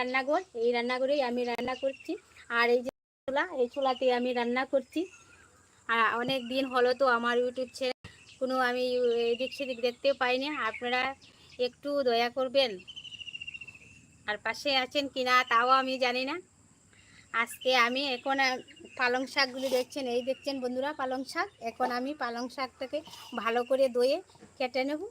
রান্নাঘর, এই রান্নাঘরেই আমি রান্না করছি। আর এই যে চুলা, এই চুলাতে আমি রান্না করছি। আর অনেক দিন হলো তো আমার ইউটিউব চ্যানেল কোনো আমি এদিক সেদিক দেখতে পাইনি। আপনারা একটু দয়া করবেন। আর পাশে আছেন কিনা তাও আমি জানি না। আজকে আমি এখন পালং শাকগুলি দেখছেন, এই দেখছেন বন্ধুরা পালং শাক। এখন আমি পালং শাকটাকে ভালো করে ধুয়ে কেটে নেব।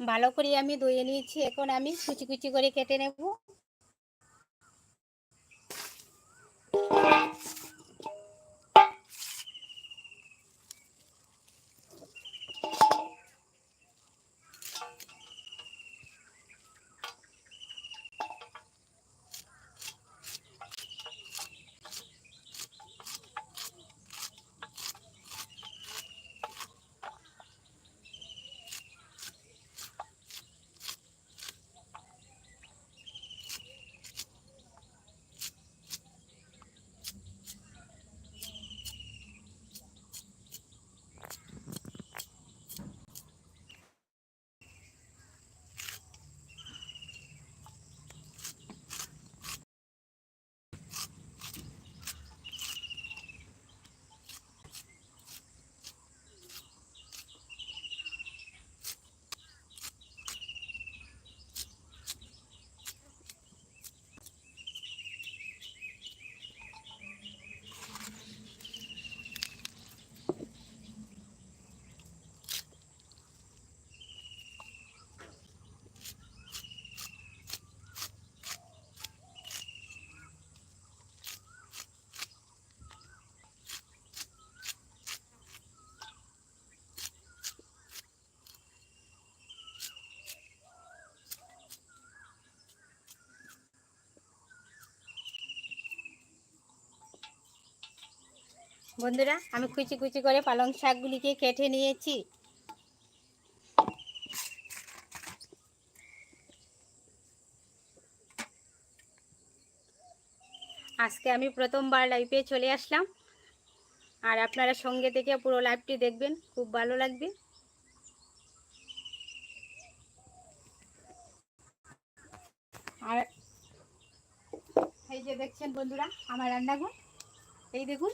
ভালো করে আমি ধুয়ে নিয়েছি এখন আমি কুচি কুচি করে কেটে নেব। বন্ধুরা, আমি কুচি কুচি করে পালং শাকগুলিকে কেটে নিয়েছি। আজকে আমি প্রথমবার লাইভে চলে আসলাম। আর আপনারা সঙ্গে থেকে পুরো লাইভটি দেখবেন, খুব ভালো লাগবে। আর এই যে দেখছেন বন্ধুরা, আমার রান্নাঘর। এই দেখুন